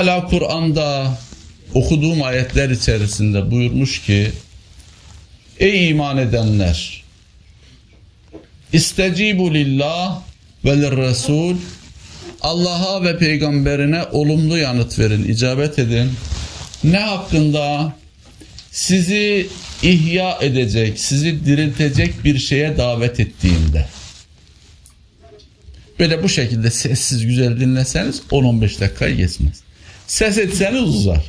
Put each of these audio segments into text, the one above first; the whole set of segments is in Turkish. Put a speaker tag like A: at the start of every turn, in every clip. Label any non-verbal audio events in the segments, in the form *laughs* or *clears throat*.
A: Hala Kur'an'da okuduğum ayetler içerisinde buyurmuş ki Ey iman edenler İstecibu lillah ve lirresul Allah'a ve peygamberine olumlu yanıt verin, icabet edin. Ne hakkında? Sizi ihya edecek, sizi diriltecek bir şeye davet ettiğinde. Böyle bu şekilde sessiz güzel dinleseniz 10-15 dakikayı geçmez. Ses etseniz uzar.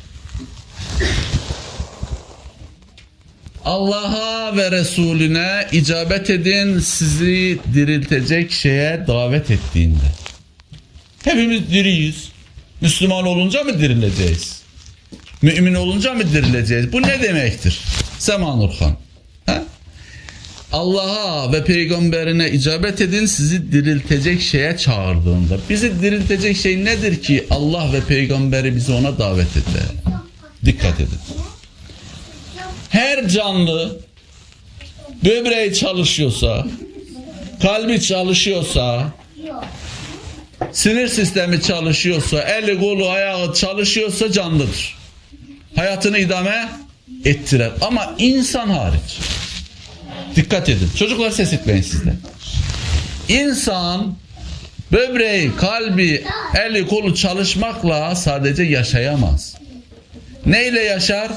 A: Allah'a ve Resulüne icabet edin sizi diriltecek şeye davet ettiğinde. Hepimiz diriyiz. Müslüman olunca mı dirileceğiz? Mümin olunca mı dirileceğiz? Bu ne demektir? Sema Nurhan. Ha? Allah'a ve peygamberine icabet edin sizi diriltecek şeye çağırdığında. Bizi diriltecek şey nedir ki Allah ve peygamberi bizi ona davet eder? Dikkat edin. Her canlı böbreği çalışıyorsa, kalbi çalışıyorsa, sinir sistemi çalışıyorsa, eli kolu ayağı çalışıyorsa canlıdır. Hayatını idame ettirer. Ama insan hariç. Dikkat edin. Çocuklar ses etmeyin sizde. İnsan böbreği, kalbi, eli kolu çalışmakla sadece yaşayamaz. Neyle yaşar?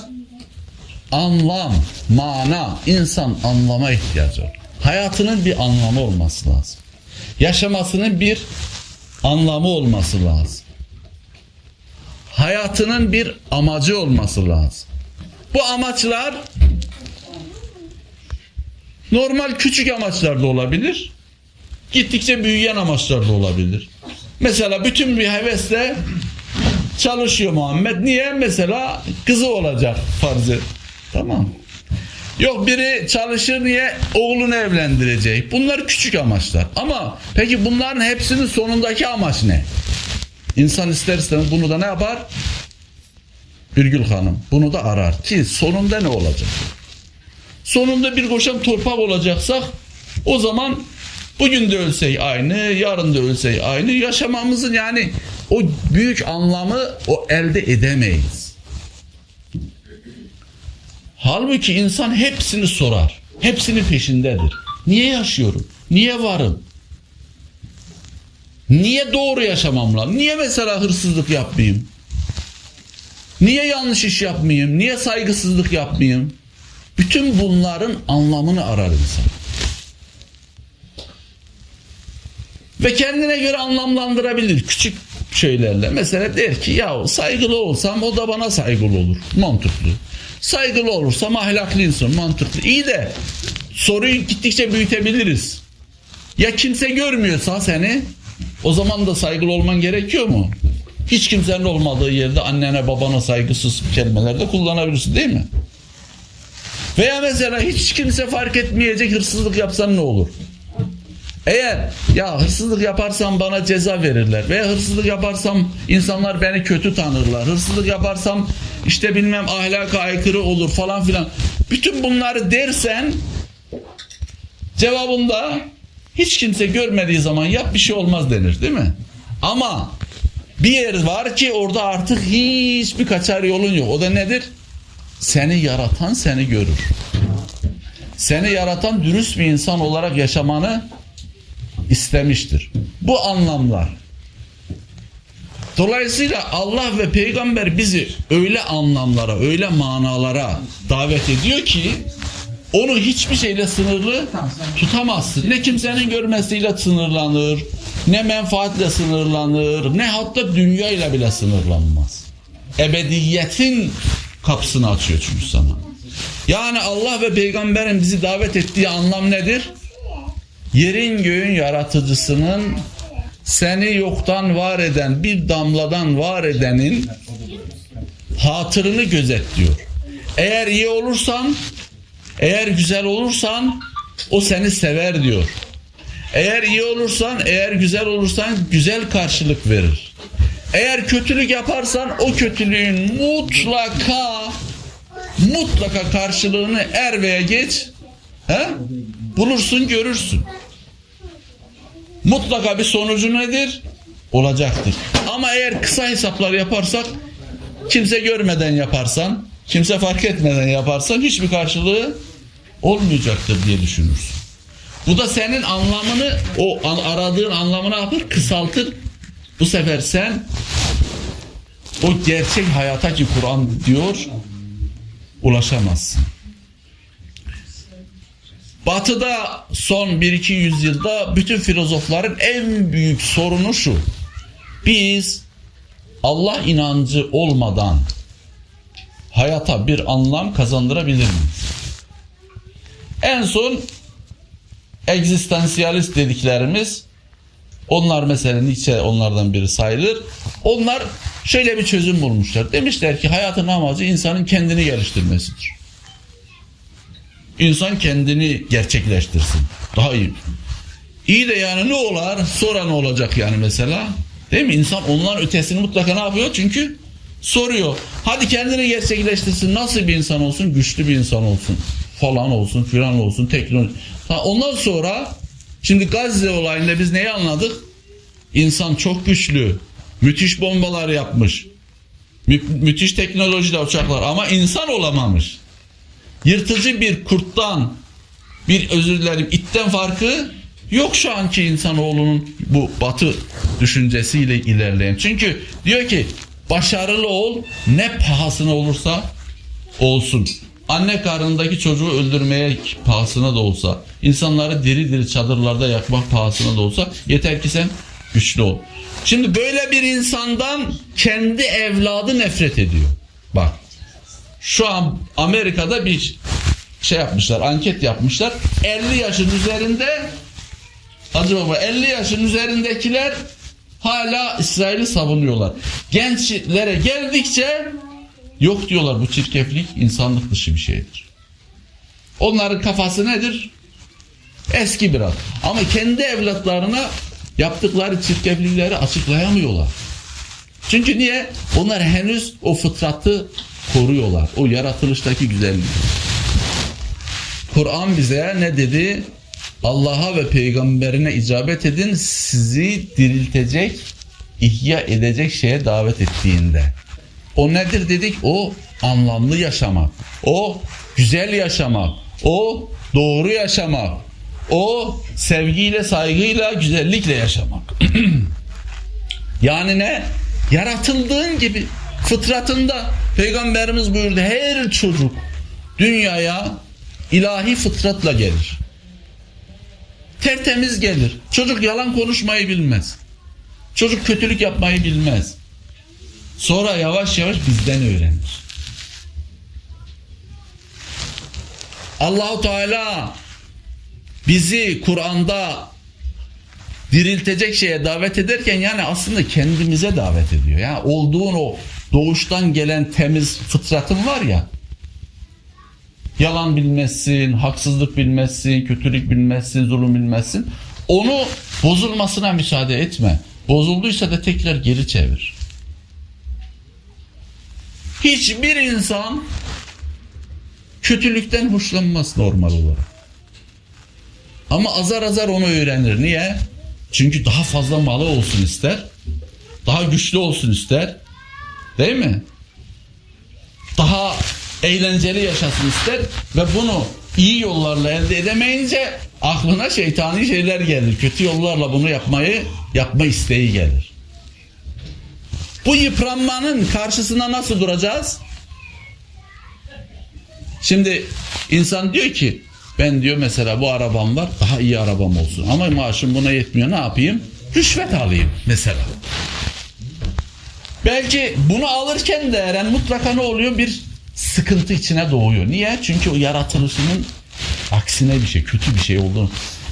A: Anlam, mana. İnsan anlama ihtiyacı var. Hayatının bir anlamı olması lazım. Yaşamasının bir anlamı olması lazım. Hayatının bir amacı olması lazım. Bu amaçlar normal küçük amaçlar da olabilir. Gittikçe büyüyen amaçlar da olabilir. Mesela bütün bir hevesle çalışıyor Muhammed. Niye? Mesela kızı olacak farzı. Tamam. Yok biri çalışır niye oğlunu evlendirecek. Bunlar küçük amaçlar. Ama peki bunların hepsinin sonundaki amaç ne? İnsan ister istemez bunu da ne yapar? Birgül Hanım bunu da arar ki sonunda ne olacak? Sonunda bir koşan torpak olacaksak o zaman bugün de ölsey aynı, yarın da ölsey aynı. Yaşamamızın yani o büyük anlamı o elde edemeyiz. Halbuki insan hepsini sorar. Hepsinin peşindedir. Niye yaşıyorum? Niye varım? Niye doğru yaşamam lazım? Niye mesela hırsızlık yapmayayım? Niye yanlış iş yapmayayım? Niye saygısızlık yapmayayım? Bütün bunların anlamını arar insan. Ve kendine göre anlamlandırabilir küçük şeylerle. Mesela der ki ya saygılı olsam o da bana saygılı olur. Mantıklı. Saygılı olursam ahlaklı insan. Mantıklı. İyi de soruyu gittikçe büyütebiliriz. Ya kimse görmüyorsa seni o zaman da saygılı olman gerekiyor mu? Hiç kimsenin olmadığı yerde annene babana saygısız kelimeler de kullanabilirsin değil mi? Veya mesela hiç kimse fark etmeyecek hırsızlık yapsan ne olur? Eğer ya hırsızlık yaparsam bana ceza verirler veya hırsızlık yaparsam insanlar beni kötü tanırlar. Hırsızlık yaparsam işte bilmem ahlaka aykırı olur falan filan. Bütün bunları dersen cevabında hiç kimse görmediği zaman yap bir şey olmaz denir değil mi? Ama bir yer var ki orada artık hiçbir kaçar yolun yok. O da nedir? Seni yaratan seni görür. Seni yaratan dürüst bir insan olarak yaşamanı istemiştir. Bu anlamlar. Dolayısıyla Allah ve peygamber bizi öyle anlamlara, öyle manalara davet ediyor ki onu hiçbir şeyle sınırlı tutamazsın. Ne kimsenin görmesiyle sınırlanır, ne menfaatle sınırlanır, ne hatta dünyayla bile sınırlanmaz. Ebediyetin kapısını açıyor çünkü sana. Yani Allah ve peygamberin bizi davet ettiği anlam nedir? Yerin göğün yaratıcısının seni yoktan var eden bir damladan var edenin hatırını gözetliyor. Eğer iyi olursan, eğer güzel olursan o seni sever diyor. Eğer iyi olursan, eğer güzel olursan güzel karşılık verir. Eğer kötülük yaparsan o kötülüğün mutlaka mutlaka karşılığını er veya geç he? bulursun görürsün. Mutlaka bir sonucu nedir? Olacaktır. Ama eğer kısa hesaplar yaparsak kimse görmeden yaparsan, kimse fark etmeden yaparsan hiçbir karşılığı olmayacaktır diye düşünürsün. Bu da senin anlamını, o aradığın anlamı ne yapar? Kısaltır. Bu sefer sen o gerçek hayata ki Kur'an diyor ulaşamazsın. Batı'da son 1-2 yüzyılda bütün filozofların en büyük sorunu şu. Biz Allah inancı olmadan hayata bir anlam kazandırabilir miyiz? En son egzistansiyalist dediklerimiz onlar mesela Nietzsche onlardan biri sayılır. Onlar şöyle bir çözüm bulmuşlar. Demişler ki hayatın amacı insanın kendini geliştirmesidir. İnsan kendini gerçekleştirsin. Daha iyi. İyi de yani ne olar? Sonra ne olacak yani mesela? Değil mi? İnsan onların ötesini mutlaka ne yapıyor? Çünkü soruyor. Hadi kendini gerçekleştirsin. Nasıl bir insan olsun? Güçlü bir insan olsun. Falan olsun, filan olsun, teknoloji. Ondan sonra şimdi Gazze olayında biz neyi anladık? İnsan çok güçlü. Müthiş bombalar yapmış. Mü- müthiş teknolojide uçaklar ama insan olamamış. Yırtıcı bir kurttan bir özür dilerim itten farkı yok şu anki insanoğlunun bu batı düşüncesiyle ilerleyen. Çünkü diyor ki başarılı ol ne pahasına olursa olsun. Anne karnındaki çocuğu öldürmeye pahasına da olsa, insanları diri diri çadırlarda yakmak pahasına da olsa yeter ki sen güçlü ol. Şimdi böyle bir insandan kendi evladı nefret ediyor. Bak şu an Amerika'da bir şey yapmışlar, anket yapmışlar. 50 yaşın üzerinde Hacı Baba 50 yaşın üzerindekiler hala İsrail'i savunuyorlar. Gençlere geldikçe yok diyorlar bu çirkeflik insanlık dışı bir şeydir. Onların kafası nedir? Eski biraz. Ama kendi evlatlarına yaptıkları çirkeflikleri açıklayamıyorlar. Çünkü niye? Onlar henüz o fıtratı koruyorlar. O yaratılıştaki güzelliği. Kur'an bize ne dedi? Allah'a ve peygamberine icabet edin sizi diriltecek, ihya edecek şeye davet ettiğinde. O nedir dedik? O anlamlı yaşamak. O güzel yaşamak. O doğru yaşamak. O sevgiyle, saygıyla, güzellikle yaşamak. *clears throat* Yani ne? Yaratıldığın gibi fıtratında peygamberimiz buyurdu her çocuk dünyaya ilahi fıtratla gelir. Tertemiz gelir. Çocuk yalan konuşmayı bilmez. Çocuk kötülük yapmayı bilmez. Sonra yavaş yavaş bizden öğrenir. Allahu Teala bizi Kur'an'da diriltecek şeye davet ederken yani aslında kendimize davet ediyor. Yani olduğun o doğuştan gelen temiz fıtratın var ya yalan bilmezsin, haksızlık bilmezsin, kötülük bilmezsin, zulüm bilmezsin. Onu bozulmasına müsaade etme. Bozulduysa da tekrar geri çevir. Hiçbir insan kötülükten hoşlanmaz normal olarak. Ama azar azar onu öğrenir. Niye? Çünkü daha fazla malı olsun ister. Daha güçlü olsun ister. Değil mi? Daha eğlenceli yaşasın ister ve bunu iyi yollarla elde edemeyince aklına şeytani şeyler gelir. Kötü yollarla bunu yapmayı yapma isteği gelir. Bu yıpranmanın karşısına nasıl duracağız? Şimdi insan diyor ki ben diyor mesela bu arabam var daha iyi arabam olsun ama maaşım buna yetmiyor ne yapayım? Rüşvet alayım mesela. Belki bunu alırken de Eren mutlaka ne oluyor? Bir sıkıntı içine doğuyor. Niye? Çünkü o yaratılışının aksine bir şey, kötü bir şey olduğunu.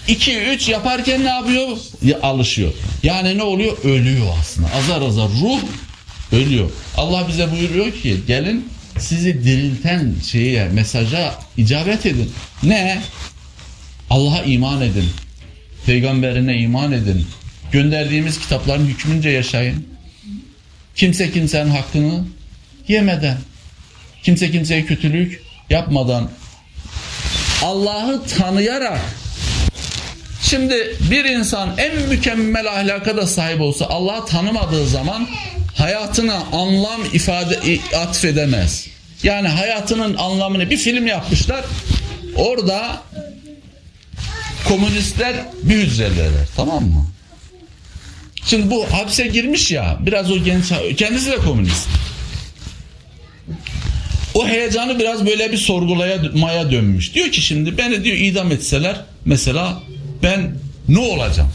A: 2 3 yaparken ne yapıyor? Ya, alışıyor. Yani ne oluyor? Ölüyor aslında. Azar azar ruh ölüyor. Allah bize buyuruyor ki gelin sizi dirilten şeye, mesaja icabet edin. Ne? Allah'a iman edin. Peygamberine iman edin. Gönderdiğimiz kitapların hükmünce yaşayın. Kimse kimsenin hakkını yemeden, kimse kimseye kötülük yapmadan, Allah'ı tanıyarak Şimdi bir insan en mükemmel ahlaka da sahip olsa Allah'ı tanımadığı zaman hayatına anlam ifade atfedemez. Yani hayatının anlamını bir film yapmışlar. Orada komünistler bir hücrelerler tamam mı? Şimdi bu hapse girmiş ya biraz o genç kendisi de komünist. O heyecanı biraz böyle bir sorgulamaya dönmüş. Diyor ki şimdi beni diyor idam etseler mesela ben ne olacağım?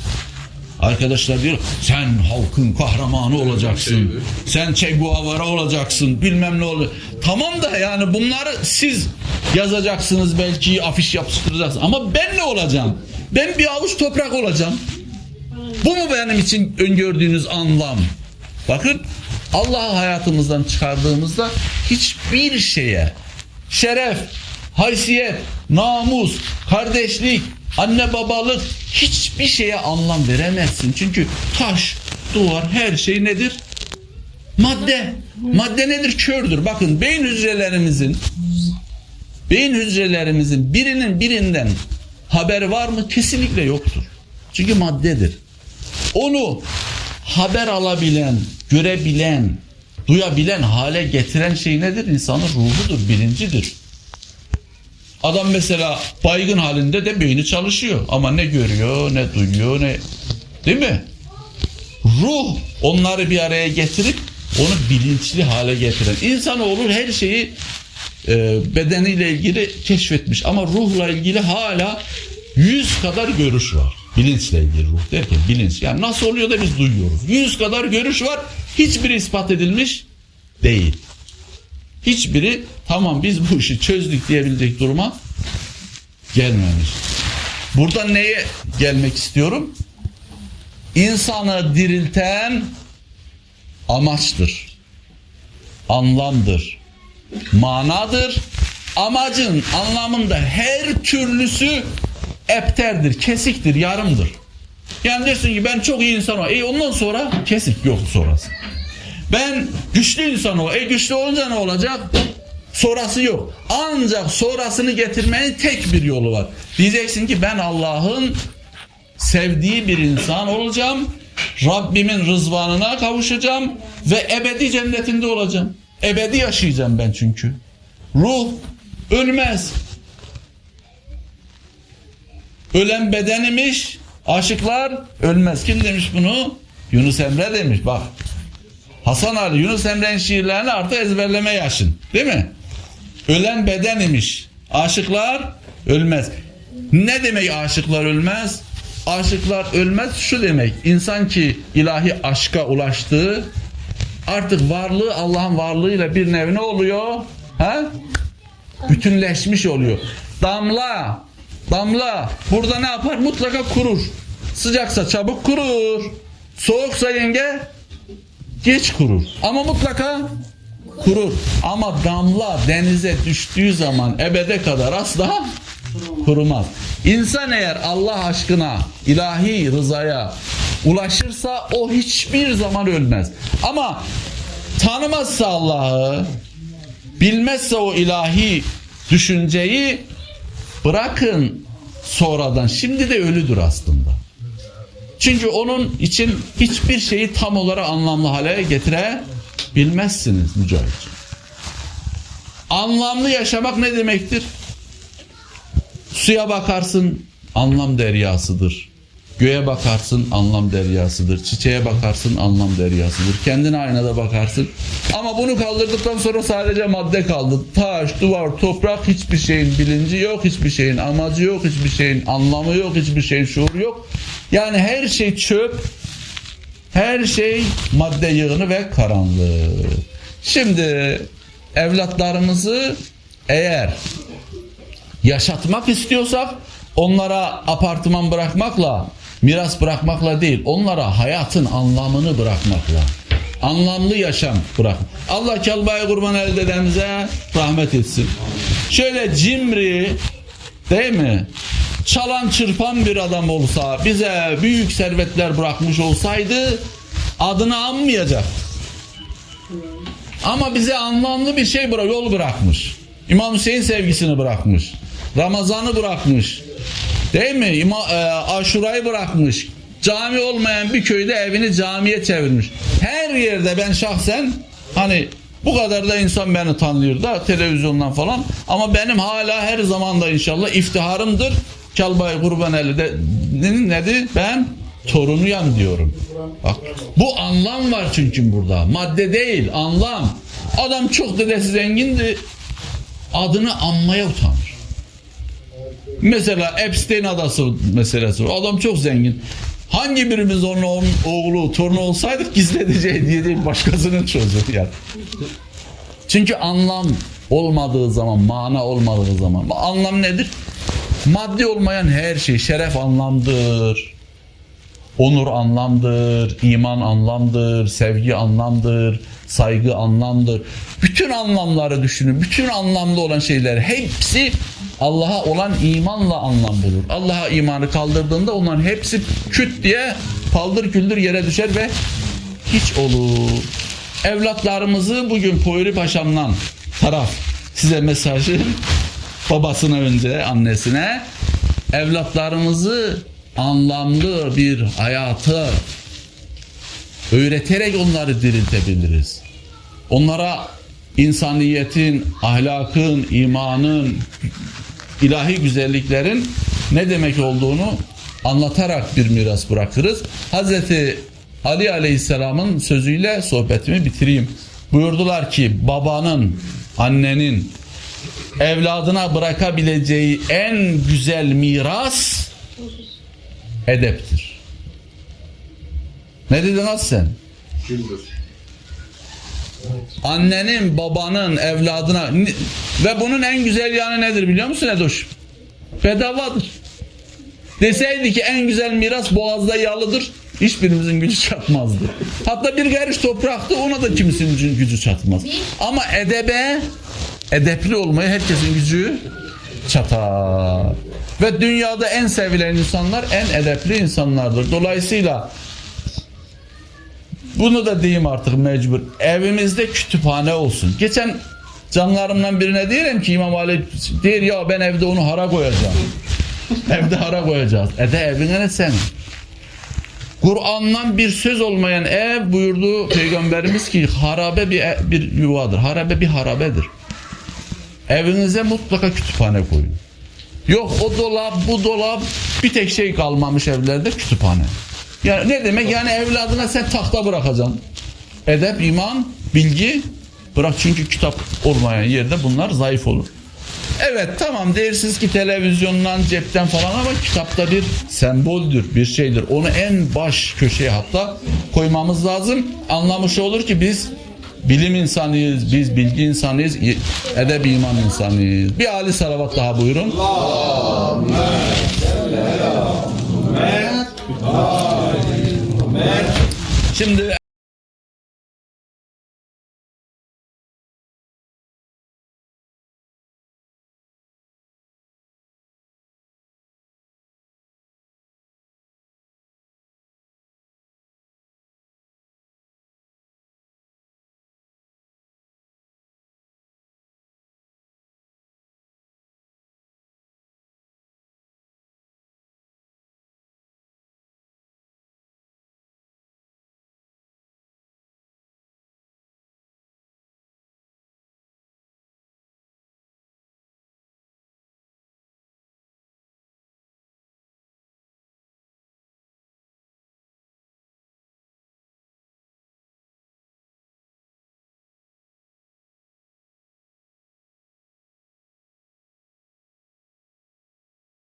A: Arkadaşlar diyor sen halkın kahramanı olacaksın. Sen Che Guevara olacaksın. Bilmem ne olur. Tamam da yani bunları siz yazacaksınız belki afiş yapıştıracaksınız. Ama ben ne olacağım? Ben bir avuç toprak olacağım. Bu mu benim için öngördüğünüz anlam? Bakın Allah'ı hayatımızdan çıkardığımızda hiçbir şeye şeref, haysiyet, namus, kardeşlik, anne babalık hiçbir şeye anlam veremezsin. Çünkü taş, duvar her şey nedir? Madde. Madde nedir? Kördür. Bakın beyin hücrelerimizin beyin hücrelerimizin birinin birinden haberi var mı? Kesinlikle yoktur. Çünkü maddedir. Onu haber alabilen, görebilen, duyabilen hale getiren şey nedir? İnsanın ruhudur, bilincidir. Adam mesela baygın halinde de beyni çalışıyor ama ne görüyor, ne duyuyor, ne değil mi? Ruh onları bir araya getirip onu bilinçli hale getiren. İnsanoğlu her şeyi e, bedeniyle ilgili keşfetmiş ama ruhla ilgili hala yüz kadar görüş var. Bilinçle ilgili ruh derken bilinç. Yani nasıl oluyor da biz duyuyoruz. Yüz kadar görüş var. Hiçbiri ispat edilmiş değil. Hiçbiri tamam biz bu işi çözdük diyebilecek duruma gelmemiş. Burada neye gelmek istiyorum? İnsanı dirilten amaçtır. Anlamdır. Manadır. Amacın anlamında her türlüsü epterdir, kesiktir, yarımdır. Yani dersin ki ben çok iyi insan olayım. E ondan sonra kesik yok sonrası. Ben güçlü insan ol. E güçlü olunca ne olacak? Sonrası yok. Ancak sonrasını getirmenin tek bir yolu var. Diyeceksin ki ben Allah'ın sevdiği bir insan olacağım. Rabbimin rızvanına kavuşacağım ve ebedi cennetinde olacağım. Ebedi yaşayacağım ben çünkü. Ruh ölmez. Ölen bedenmiş, aşıklar ölmez. Kim demiş bunu? Yunus Emre demiş. Bak. Hasan Ali, Yunus Emre'nin şiirlerini artık ezberleme yaşın. Değil mi? Ölen beden imiş. Aşıklar ölmez. Ne demek aşıklar ölmez? Aşıklar ölmez şu demek. İnsan ki ilahi aşka ulaştığı artık varlığı Allah'ın varlığıyla bir nevi ne oluyor? Ha? Bütünleşmiş oluyor. Damla, damla burada ne yapar? Mutlaka kurur. Sıcaksa çabuk kurur. Soğuksa yenge geç kurur. Ama mutlaka kurur. Ama damla denize düştüğü zaman ebede kadar asla kurumaz. İnsan eğer Allah aşkına, ilahi rızaya ulaşırsa o hiçbir zaman ölmez. Ama tanımazsa Allah'ı, bilmezse o ilahi düşünceyi bırakın sonradan. Şimdi de ölüdür aslında. Çünkü onun için hiçbir şeyi tam olarak anlamlı hale getirebilmezsiniz Mücahit. Anlamlı yaşamak ne demektir? Suya bakarsın anlam deryasıdır. Göğe bakarsın anlam deryasıdır. Çiçeğe bakarsın anlam deryasıdır. Kendine aynada bakarsın. Ama bunu kaldırdıktan sonra sadece madde kaldı. Taş, duvar, toprak hiçbir şeyin bilinci yok. Hiçbir şeyin amacı yok. Hiçbir şeyin anlamı yok. Hiçbir şeyin şuuru yok. Yani her şey çöp. Her şey madde yığını ve karanlık. Şimdi evlatlarımızı eğer yaşatmak istiyorsak onlara apartman bırakmakla, miras bırakmakla değil, onlara hayatın anlamını bırakmakla. Anlamlı yaşam bırak. Allah kelbay kurban el dedemize rahmet etsin. Şöyle cimri değil mi? Çalan çırpan bir adam olsa, bize büyük servetler bırakmış olsaydı adını anmayacak. Ama bize anlamlı bir şey bırak, yol bırakmış. İmam Hüseyin sevgisini bırakmış. Ramazan'ı bırakmış. Değil mi? İma, e, aşurayı bırakmış. Cami olmayan bir köyde evini camiye çevirmiş. Her yerde ben şahsen hani bu kadar da insan beni tanıyor da televizyondan falan. Ama benim hala her zaman da inşallah iftiharımdır. Kelbay Kurbaneli de ne- nedir? Ben torunuyam diyorum. Bak bu anlam var çünkü burada. Madde değil, anlam. Adam çok dedesi zengindi. Adını anmaya utanır. Mesela Epstein adası meselesi. var. Adam çok zengin. Hangi birimiz onun oğlu- torunu olsaydık gizleteceği diye değil başkasının çocuğu yani. Çünkü anlam olmadığı zaman, mana olmadığı zaman. Anlam nedir? Maddi olmayan her şey, şeref anlamdır. Onur anlamdır, iman anlamdır, sevgi anlamdır, saygı anlamdır. Bütün anlamları düşünün. Bütün anlamlı olan şeyler hepsi Allah'a olan imanla anlam bulur. Allah'a imanı kaldırdığında onların hepsi küt diye paldır küldür yere düşer ve hiç olur. Evlatlarımızı bugün Poyri Paşam'dan taraf size mesajı babasına önce annesine evlatlarımızı anlamlı bir hayatı öğreterek onları diriltebiliriz. Onlara insaniyetin, ahlakın, imanın, ilahi güzelliklerin ne demek olduğunu anlatarak bir miras bırakırız. Hazreti Ali Aleyhisselam'ın sözüyle sohbetimi bitireyim. Buyurdular ki babanın, annenin evladına bırakabileceği en güzel miras edeptir. Ne dedin az sen? Annenin, babanın, evladına ve bunun en güzel yanı nedir biliyor musun Edoş? Bedavadır. Deseydi ki en güzel miras boğazda yağlıdır. Hiçbirimizin gücü çatmazdı. Hatta bir karış topraktı ona da kimisinin gücü çatmaz. Ama edebe, edepli olmaya herkesin gücü çatar. Ve dünyada en sevilen insanlar en edepli insanlardır. Dolayısıyla bunu da diyeyim artık mecbur. Evimizde kütüphane olsun. Geçen canlarımdan birine diyelim ki İmam Ali der ya ben evde onu hara koyacağım. *laughs* evde hara koyacağız. E de evine ne senin? Kur'an'dan bir söz olmayan ev buyurdu Peygamberimiz ki harabe bir, bir yuvadır. Harabe bir harabedir. Evinize mutlaka kütüphane koyun. Yok o dolap bu dolap bir tek şey kalmamış evlerde kütüphane. Yani ne demek yani evladına sen tahta bırakacaksın. Edep, iman, bilgi bırak çünkü kitap olmayan yerde bunlar zayıf olur. Evet tamam değersiz ki televizyondan cepten falan ama kitapta bir semboldür bir şeydir. Onu en baş köşeye hatta koymamız lazım. Anlamış olur ki biz bilim insanıyız, biz bilgi insanıyız, edeb iman insanıyız. Bir Ali salavat daha buyurun. Şimdi